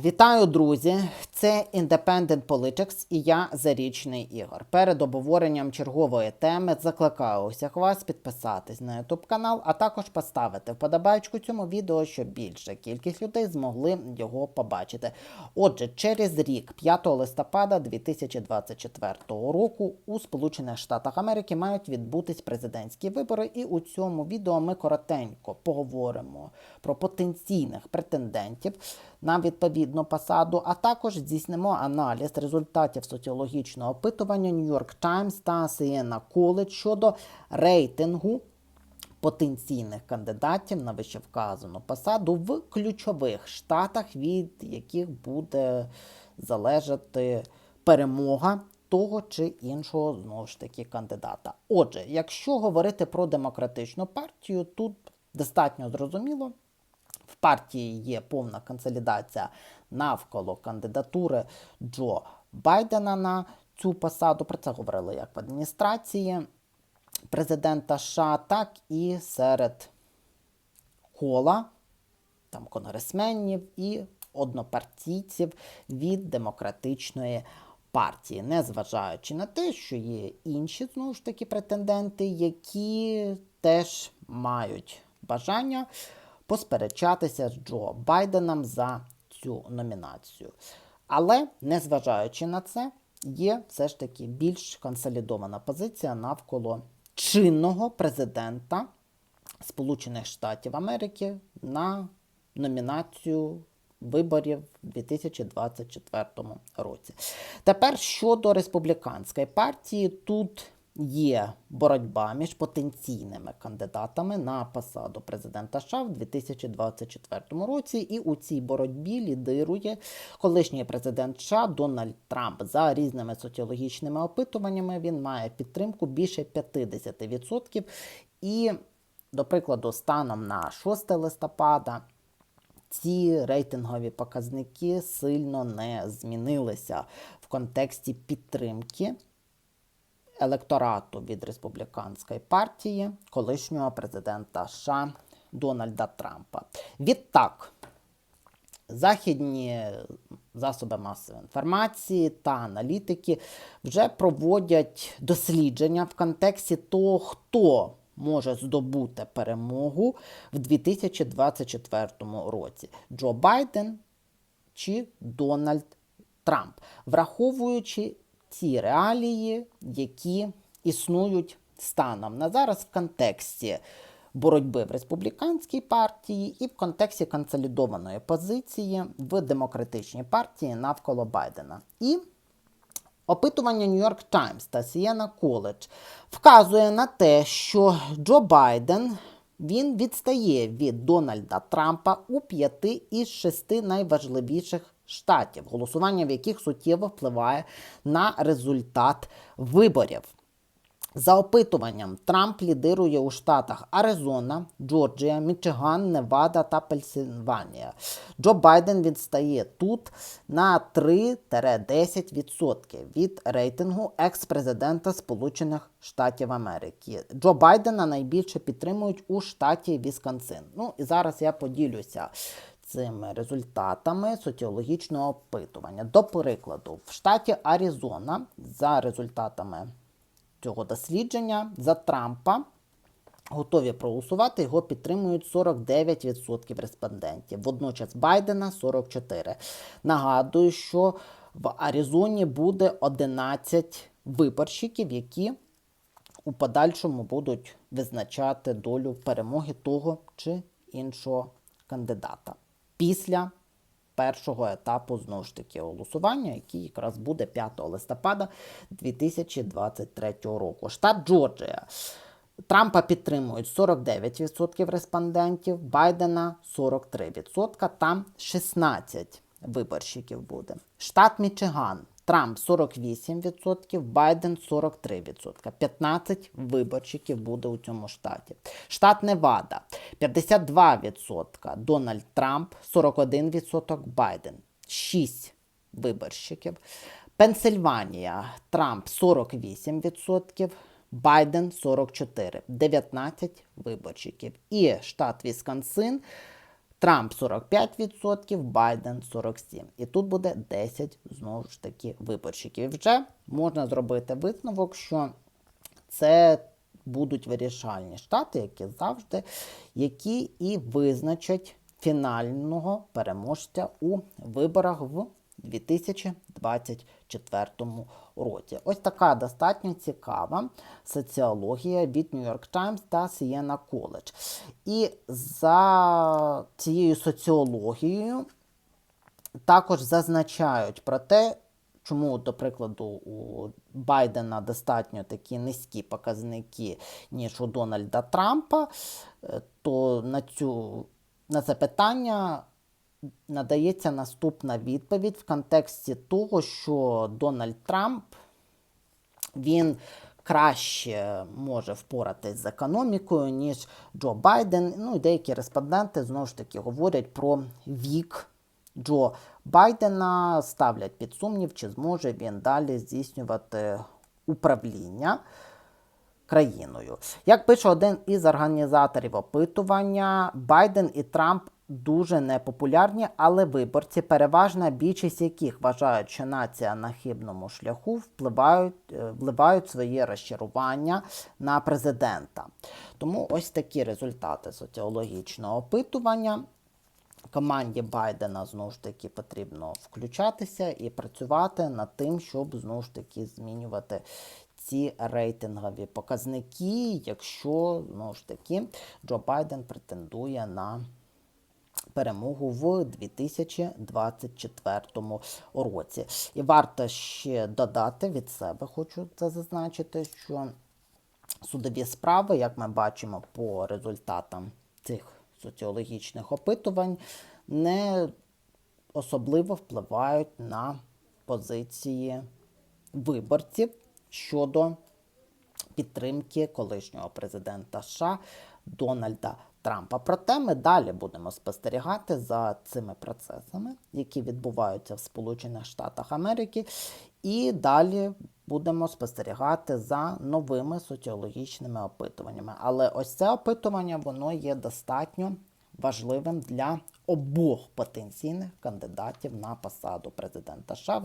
Вітаю, друзі! Це Independent Politics і я Зарічний Ігор. Перед обговоренням чергової теми закликаю усіх вас підписатись на YouTube канал, а також поставити вподобайку цьому відео, щоб більша кількість людей змогли його побачити. Отже, через рік, 5 листопада 2024 року, у Сполучених Штатах Америки мають відбутись президентські вибори, і у цьому відео ми коротенько поговоримо про потенційних претендентів на відповідну посаду, а також здійснимо аналіз результатів соціологічного опитування New York Times та Siena College щодо рейтингу потенційних кандидатів на вищевказану посаду в ключових штатах, від яких буде залежати перемога того чи іншого знову ж таки кандидата. Отже, якщо говорити про демократичну партію, тут достатньо зрозуміло. Партії є повна консолідація навколо кандидатури Джо Байдена на цю посаду. Про це говорили як в адміністрації президента США, так і серед кола там конгресменів і однопартійців від демократичної партії, незважаючи на те, що є інші знову ж таки претенденти, які теж мають бажання посперечатися з Джо Байденом за цю номінацію. Але, незважаючи на це, є все ж таки більш консолідована позиція навколо чинного президента Сполучених Штатів Америки на номінацію виборів у 2024 році. Тепер щодо республіканської партії, тут є боротьба між потенційними кандидатами на посаду президента США в 2024 році, і у цій боротьбі лідирує колишній президент США Дональд Трамп. За різними соціологічними опитуваннями він має підтримку більше 50%. І, до прикладу, станом на 6 листопада. Ці рейтингові показники сильно не змінилися в контексті підтримки електорату від республіканської партії колишнього президента США Дональда Трампа. Відтак, західні засоби масової інформації та аналітики вже проводять дослідження в контексті того, хто може здобути перемогу в 2024 році: Джо Байден чи Дональд Трамп, враховуючи ці реалії, які існують станом на зараз в контексті боротьби в республіканській партії і в контексті консолідованої позиції в демократичній партії навколо Байдена. І Опитування New York Times та Siena College вказує на те, що Джо Байден він відстає від Дональда Трампа у п'яти із шести найважливіших штатів, голосування в яких суттєво впливає на результат виборів. За опитуванням, Трамп лідирує у штатах Аризона, Джорджія, Мічиган, Невада та Пенсильванія. Джо Байден відстає тут на 3-10% від рейтингу екс-президента Сполучених Штатів Америки. Джо Байдена найбільше підтримують у штаті Вісконсин. Ну і зараз я поділюся. Цими результатами соціологічного опитування. До прикладу, в штаті Аризона за результатами цього дослідження за Трампа готові проголосувати, його підтримують 49% респондентів. Водночас Байдена 44%. Нагадую, що в Аризоні буде 11 виборщиків, які у подальшому будуть визначати долю перемоги того чи іншого кандидата після першого етапу знову ж таки голосування, який якраз буде 5 листопада 2023 року. Штат Джорджія. Трампа підтримують 49% респондентів, Байдена 43%, там 16 виборщиків буде. Штат Мічиган. Трамп 48%, Байден 43%. 15 виборчиків буде у цьому штаті. Штат Невада 52%, Дональд Трамп, 41% Байден, 6 виборщиків. Пенсильванія, Трамп 48%, Байден 44%, 19 виборчиків. І штат Вісконсин Трамп 45%, Байден 47%. І тут буде 10 знову ж таки виборщиків. І вже можна зробити висновок, що це будуть вирішальні штати, які завжди, які і визначать фінального переможця у виборах в 2024 році. Ось така достатньо цікава соціологія від New York Times та Siena College. І за цією соціологією також зазначають про те, чому, до прикладу, у Байдена достатньо такі низькі показники, ніж у Дональда Трампа, Е, то на, цю, на це питання надається наступна відповідь в контексті того, що Дональд Трамп він краще може впоратись з економікою, ніж Джо Байден. Ну і деякі респонденти знову ж таки говорять про вік Джо Байдена, ставлять під сумнів, чи зможе він далі здійснювати управління країною. Як пише один із організаторів опитування, Байден і Трамп дуже непопулярні, але виборці, переважна більшість яких вважають, що нація на хибному шляху впливають, е, вливають своє розчарування на президента. Тому ось такі результати соціологічного опитування. Команді Байдена знову ж таки потрібно включатися і працювати над тим, щоб знову ж таки змінювати ці рейтингові показники, якщо знову ж таки Джо Байден претендує на перемогу в 2024 році. І варто ще додати від себе, хочу це зазначити, що судові справи, як ми бачимо по результатам цих соціологічних опитувань, не особливо впливають на позиції виборців щодо підтримки колишнього президента США Дональда Трампа. Проте ми далі будемо спостерігати за цими процесами, які відбуваються в Сполучених Штатах Америки, і далі будемо спостерігати за новими соціологічними опитуваннями. Але ось це опитування воно є достатньо важливим для обох потенційних кандидатів на посаду президента США в